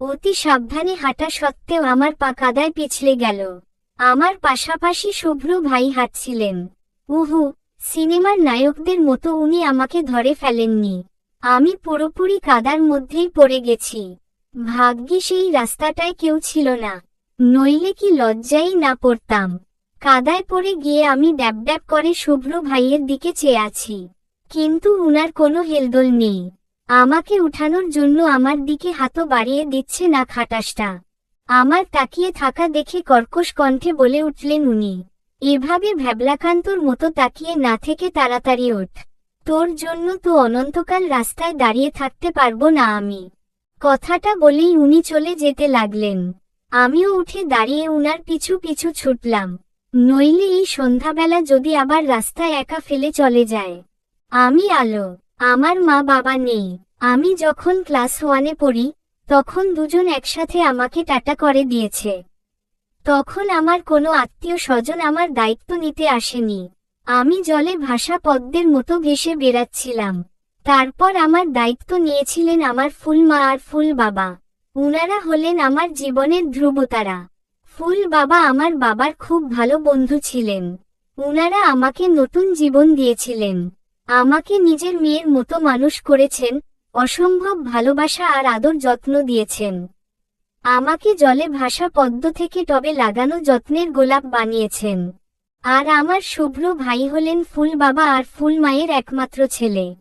অতি সাবধানে হাঁটা সত্ত্বেও আমার পা কাদায় পিছলে গেল। আমার পাশাপাশি শুভ্র ভাই হাঁটছিলেন। উহু, সিনেমার নায়কদের মতো উনি আমাকে ধরে ফেলেননি। আমি পুরোপুরি কাদার মধ্যেই পড়ে গেছি। ভাগ্যে সেই রাস্তাটায় কেউ ছিল না। নইলে কি লজ্জাই না পড়তাম। কাদায় পড়ে গিয়ে আমি ড্যাব ড্যাব করে শুভ্র ভাইয়ের দিকে চেয়ে আছি। কিন্তু উনার কোনো হেলদোল নেই। আমাকে উঠানোর জন্য আমার দিকে হাতও বাড়িয়ে দিচ্ছে না খাটাসটা। আমার তাকিয়ে থাকা দেখে কর্কশ কণ্ঠে বলে উঠলেন উনি, এভাবে ভ্যাবলাকান্তর মতো তাকিয়ে না থেকে তাড়াতাড়ি ওঠ। তোর জন্য তো অনন্তকাল রাস্তায় দাঁড়িয়ে থাকতে পারব না আমি। কথাটা বলেই উনি চলে যেতে লাগলেন। আমিও উঠে দাঁড়িয়ে উনার পিছু পিছু ছুটলাম। নইলে এই সন্ধ্যাবেলা যদি আবার রাস্তায় একা ফেলে চলে যায়। আমি আলো আমার মা বাবা নেই। আমি যখন ক্লাস ওয়ানে পড়ি, তখন দুজন একসাথে আমাকে টাটা করে দিয়েছে। তখন আমার কোনো আত্মীয় স্বজন আমার দায়িত্ব নিতে আসেনি। আমি জলে ভাসা পদ্মের মতো ভেসে বেড়াচ্ছিলাম। তারপর আমার দায়িত্ব নিয়েছিলেন আমার ফুল মা আর ফুল বাবা। উনারা হলেন আমার জীবনের ধ্রুবতারা। ফুল বাবা আমার বাবার খুব ভালো বন্ধু ছিলেন। উনারা আমাকে নতুন জীবন দিয়েছিলেন। আমাকে নিজের মেয়ের মতো মানুষ করেছেন, অসম্ভব ভালোবাসা আর আদর যত্ন দিয়েছেন। আমাকে জলে ভাসা পদ্ম থেকে টবে লাগানো যত্নের গোলাপ বানিয়েছেন। আর আমার শুভ্র ভাই হলেন ফুল বাবা আর ফুল মায়ের একমাত্র ছেলে।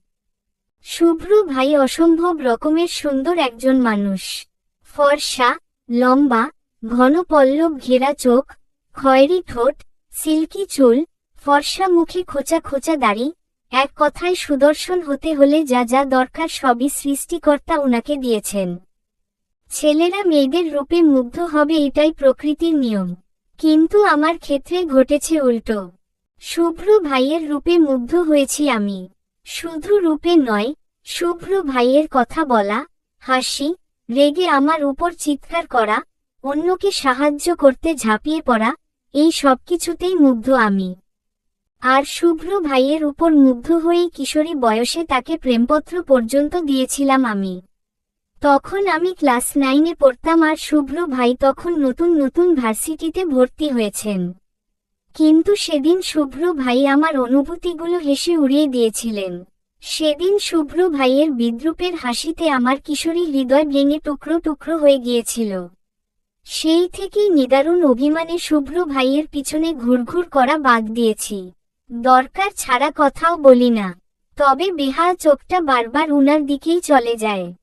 শুভ্র ভাই অসম্ভব রকমের সুন্দর একজন মানুষ। ফর্সা, লম্বা, ঘন পল্লব ঘেরা চোখ, খয়েরি ঠোঁট, সিল্কি চুল, ফর্সা মুখে খোঁচা খোঁচা দাড়ি এক কথায় সুদর্শন হতে হলে যা যা দরকার সবই সৃষ্টিকর্তা উনাকে দিয়েছেন। ছেলেরা মেয়েদের রূপে মুগ্ধ হবে এটাই প্রকৃতির নিয়ম। কিন্তু আমার ক্ষেত্রে ঘটেছে উল্টো। শুভ্র ভাইয়ের রূপে মুগ্ধ হয়েছি আমি। শুধু রূপে নয়, শুভ্র ভাইয়ের কথা বলা, হাসি, রেগে আমার উপর চিৎকার করা, অন্যকে সাহায্য করতে ঝাঁপিয়ে পড়া, এই সবকিছুতেই মুগ্ধ আমি। আর শুভ্র ভাইয়ের উপর মুগ্ধ হয়েই কিশোরী বয়সে তাকে প্রেমপত্র পর্যন্ত দিয়েছিলাম আমি। তখন আমি ক্লাস নাইনে পড়তাম আর শুভ্র ভাই তখন নতুন নতুন ভার্সিটিতে ভর্তি হয়েছেন। কিন্তু সেদিন শুভ্র ভাই আমার অনুভূতিগুলো হেসে উড়িয়ে দিয়েছিলেন। সেদিন শুভ্র ভাইয়ের বিদ্রুপের হাসিতে আমার কিশোরী হৃদয় ভেঙে টুকরো টুকরো হয়ে গিয়েছিল। সেই থেকেই নিদারুণ অভিমানে শুভ্র ভাইয়ের পিছনে ঘুরঘুর করা বাদ দিয়েছি। দরকার ছাড়া কথাও বলি না। তবে বেহাল চোখটা বারবার উনার দিকেই চলে যায়।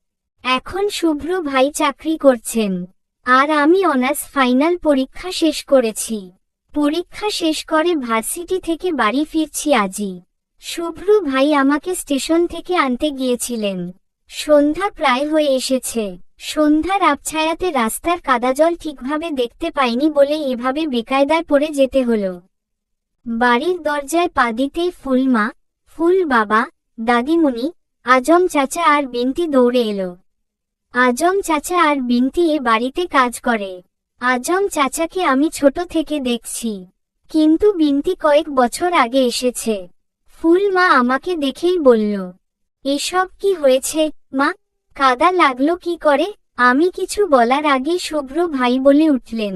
এখন শুভ্র ভাই চাকরি করছেন। আর আমি অনার্স ফাইনাল পরীক্ষা শেষ করেছি। পরীক্ষা শেষ করে ভার্সিটি থেকে বাড়ি ফিরছি আজই। শুভ্র ভাই আমাকে স্টেশন থেকে আনতে গিয়েছিলেন। সন্ধ্যা প্রায় হয়ে এসেছে। সন্ধ্যার আবছায়াতে রাস্তার কাদাজল ঠিকভাবে দেখতে পাইনি বলে এভাবে বেকায়দায় পড়ে যেতে হলো। বাড়ির দরজায় পা দিতেই ফুলমা ফুল বাবা, দাদিমণি, আজম চাচা আর বিনতি দৌড়ে এলো। আজম চাচা আর বিনতি এ বাড়িতে কাজ করে। আজম চাচাকে আমি ছোট থেকে দেখছি। কিন্তু বিনতি কয়েক বছর আগে এসেছে। ফুল মা আমাকে দেখেই বলল, এসব কি হয়েছে, মা? কাদা লাগল কি করে? আমি কিছু বলার আগে শুভ্র ভাই বলে উঠলেন।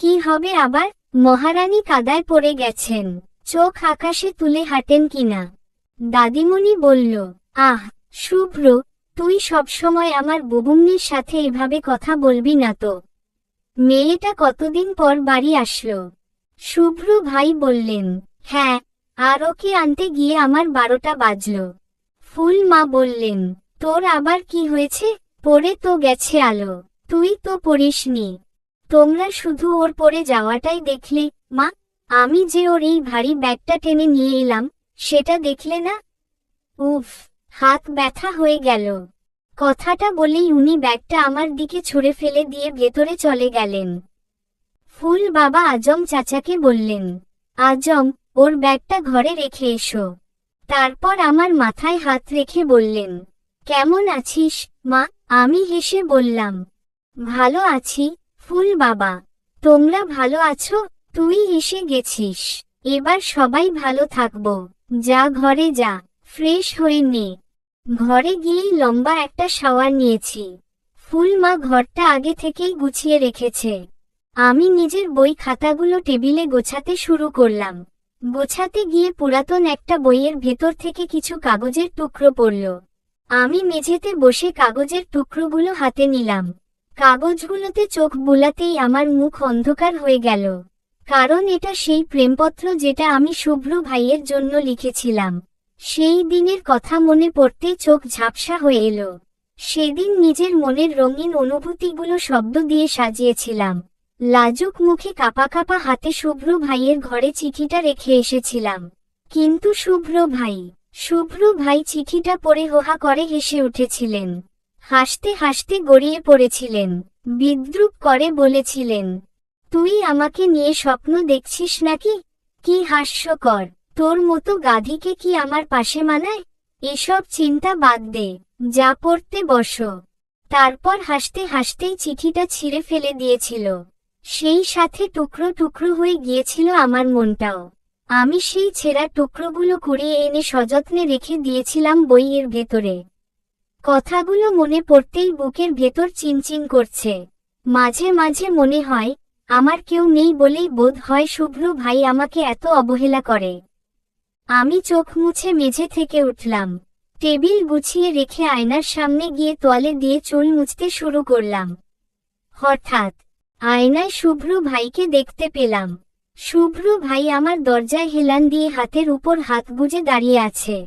কি হবে আবার? মহারানী কাদায় পড়ে গেছেন। চোখ আকাশে তুলে হাঁটেন কিনা। দাদিমণি বলল, আহ, শুভ্র, তুই সবসময় আমার বুবুমনির সাথে এভাবে কথা বলবি না তো। মেয়েটা কতদিন পর বাড়ি আসলো? শুভ্র ভাই বললেন হ্যাঁ আর ওকে আনতে গিয়ে আমার বারোটা বাজল। ফুল মা বললেন, তোর আবার কি হয়েছে? পড়ে তো গেছে আলো। তুই তো পড়িসনি। তোমরা শুধু ওর পরে যাওয়াটাই দেখলে, মা। আমি যে ওর এই ভারী ব্যাগটা টেনে নিয়ে এলাম, সেটা দেখলে না? উফ, হাত ব্যথা হয়ে গেল। কথাটা বলেই উনি ব্যাগটা আমার দিকে ছুঁড়ে ফেলে দিয়ে ভেতরে চলে গেলেন। ফুল বাবা আজম চাচাকে বললেন, আজম, ওর ব্যাগটা ঘরে রেখে এসো। তারপর আমার মাথায় হাত রেখে বললেন, কেমন আছিস, মা? আমি হেসে বললাম, ভালো আছি। ফুল বাবা, তোমরা ভালো আছো? তুই এসে গেছিস। এবার সবাই ভালো থাকব। যা ঘরে যা, ফ্রেশ হয়ে নে। ঘরে গিয়েই লম্বা একটা শাওয়ার নিয়েছি। ফুল মা ঘরটা আগে থেকেই গুছিয়ে রেখেছে। আমি নিজের বই খাতাগুলো টেবিলে গোছাতে শুরু করলাম। গোছাতে গিয়ে পুরাতন একটা বইয়ের ভেতর থেকে কিছু কাগজের টুকরো পড়ল। আমি মেঝেতে বসে কাগজের টুকরোগুলো হাতে নিলাম। কাগজগুলোতে চোখ বুলাতেই আমার মুখ অন্ধকার হয়ে গেল। কারণ এটা সেই প্রেমপত্র যেটা আমি শুভ্র ভাইয়ের জন্য লিখেছিলাম। সেই দিনের কথা মনে পড়তেই চোখ ঝাপসা হয়ে এলো। সেদিন নিজের মনের রঙিন অনুভূতিগুলো শব্দ দিয়ে সাজিয়েছিলাম। লাজুক মুখে কাপা কাপা হাতে শুভ্র ভাইয়ের ঘরে চিঠিটা রেখে এসেছিলাম। কিন্তু শুভ্র ভাই শুভ্র ভাই চিঠিটা পড়ে হোহা করে হেসে উঠেছিলেন। হাসতে হাসতে গড়িয়ে পড়েছিলেন। বিদ্রুপ করে বলেছিলেন, তুই আমাকে নিয়ে স্বপ্ন দেখছিস নাকি? কি হাস্যকর। তোর মতো গাধীকে কি আমার পাশে মানায়? এসব চিন্তা বাদ দে, যা পড়তে বসো। তারপর হাসতে হাসতেই চিঠিটা ছিঁড়ে ফেলে দিয়েছিল। সেই সাথে টুকরো টুকরো হয়ে গিয়েছিল আমার মনটাও। আমি সেই ছেঁড়া টুকরোগুলো কুড়িয়ে এনে সযত্নে রেখে দিয়েছিলাম বইয়ের ভেতরে। কথাগুলো মনে পড়তেই বুকের ভেতর চিনচিন করছে। মাঝে মাঝে মনে হয়, আমার কেউ নেই বলেই বোধ হয় শুভ্র ভাই আমাকে এত অবহেলা করে। আমি চোখ মুছে মেঝে থেকে উঠলাম। টেবিল গুছিয়ে রেখে আয়নার সামনে গিয়ে তোয়ালে দিয়ে চুল মুছতে শুরু করলাম। হঠাৎ, আয়নায় শুভ্র ভাইকে দেখতে পেলাম। শুভ্র ভাই আমার দরজায় হেলান দিয়ে হাতের উপর হাত গুজে দাঁড়িয়ে আছে।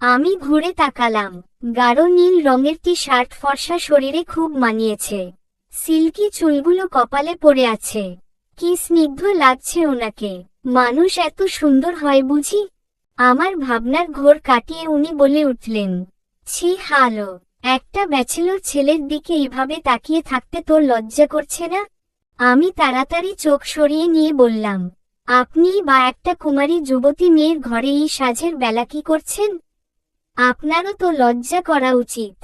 আমি ঘুরে তাকালাম। গাঢ় নীল রঙের টি শার্ট ফর্সা শরীরে খুব মানিয়েছে। সিল্কি চুলগুলো কপালে পড়ে আছে। কি স্নিগ্ধ লাগছে ওনাকে। মানুষ এত সুন্দর হয় বুঝি? আমার ভাবনার ঘোর কাটিয়ে উনি বলে উঠলেন, ছি হালো, একটা ব্যাচেলর ছেলের দিকে এভাবে তাকিয়ে থাকতে তোর লজ্জা করছে না? আমি তাড়াতাড়ি চোখ সরিয়ে নিয়ে বললাম, আপনি বা একটা কুমারী যুবতী মেয়ের ঘরে এই সাজের বেলা কি করছেন? আপনারও তো লজ্জা করা উচিত।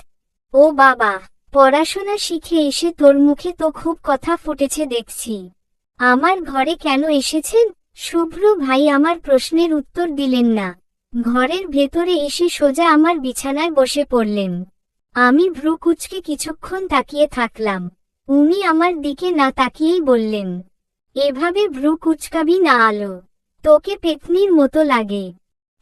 ও বাবা, পড়াশোনা শিখে এসে তোর মুখে তো খুব কথা ফুটেছে দেখছি। আমার ঘরে কেন এসেছেন? শুভ্র ভাই আমার প্রশ্নের উত্তর দিলেন না। ঘরের ভেতরে এসে সোজা আমার বিছানায় বসে পড়লেন। আমি ভ্রু কুচকে কিছুক্ষণ তাকিয়ে থাকলাম। উনি আমার দিকে না তাকিয়েই বললেন, এভাবে ভ্রু কুচকাবি না আলো। তোকে পেতনির মতো লাগে।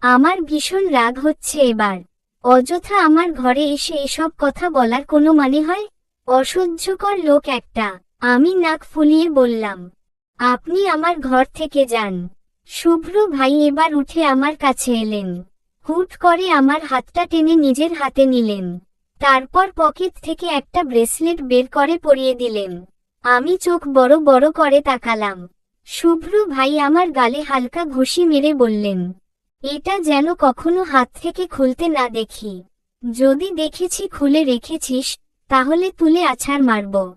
আমার ভীষণ রাগ হচ্ছে এবার। অযথা আমার ঘরে এসে এসব কথা বলার কোনো মানে হয়? অসহ্যকর লোক একটা, আমি নাক ফুলিয়ে বললাম। আপনি আমার ঘর থেকে যান। শুভ্র ভাই এবার উঠে আমার কাছে এলেন। হুট করে আমার হাতটা টেনে নিজের হাতে নিলেন। তারপর পকেট থেকে একটা ব্রেসলেট বের করে পরিয়ে দিলেন। আমি চোখ বড় বড় করে তাকালাম। শুভ্র ভাই আমার গালে হালকা ঘুষি মেরে বললেন এটা যেন কখনো হাত থেকে খুলতে না দেখি। যদি দেখেছি, খুলে রেখেছিস, তাহলে তুলে আছাড় মারব।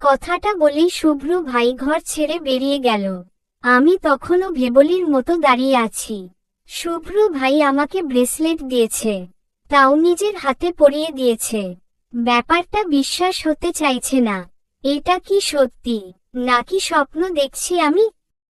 কথাটা বলেই শুভ্র ভাই ঘর ছেড়ে বেরিয়ে গেল। আমি তখনও ভেবলির মতো দাঁড়িয়ে আছি। শুভ্র ভাই আমাকে ব্রেসলেট দিয়েছে। তাও নিজের হাতে পরিয়ে দিয়েছে। ব্যাপারটা বিশ্বাস হতে চাইছে না। এটা কি সত্যি? নাকি স্বপ্ন দেখছি আমি?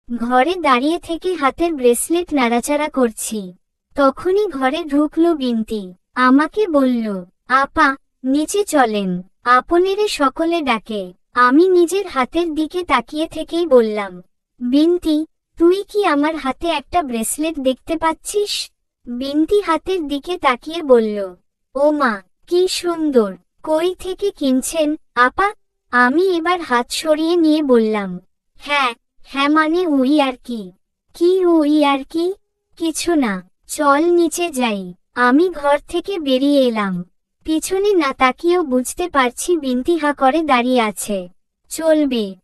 ঘরে দাঁড়িয়ে থেকে হাতের ব্রেসলেট নাড়াচাড়া করছি। তখনই ঘরে ঢুকলো বিনতি। আমাকে বলল, আপা, নিচে চলেন। আপনেরে সকলে ডাকে। আমি নিজের হাতের দিকে তাকিয়ে থেকেই বললাম, বিনতি, তুই কি আমার হাতে একটা ব্রেসলেট দেখতে পাচ্ছিস? বিনতি হাতের দিকে তাকিয়ে বলল, ও মা, কি সুন্দর! কই থেকে কিনছেন, আপা? আমি এবার হাত সরিয়ে নিয়ে বললাম হ্যাঁ হ্যাঁ মানে উই আর কি। কি উই আর কি? কিছু না, চল নিচে যাই। আমি ঘর থেকে বেরিয়ে এলাম। পিছনে না তাকিয়েও বুঝতে পারছি বিন্তি হা করে দাঁড়িয়ে আছে। চলবে।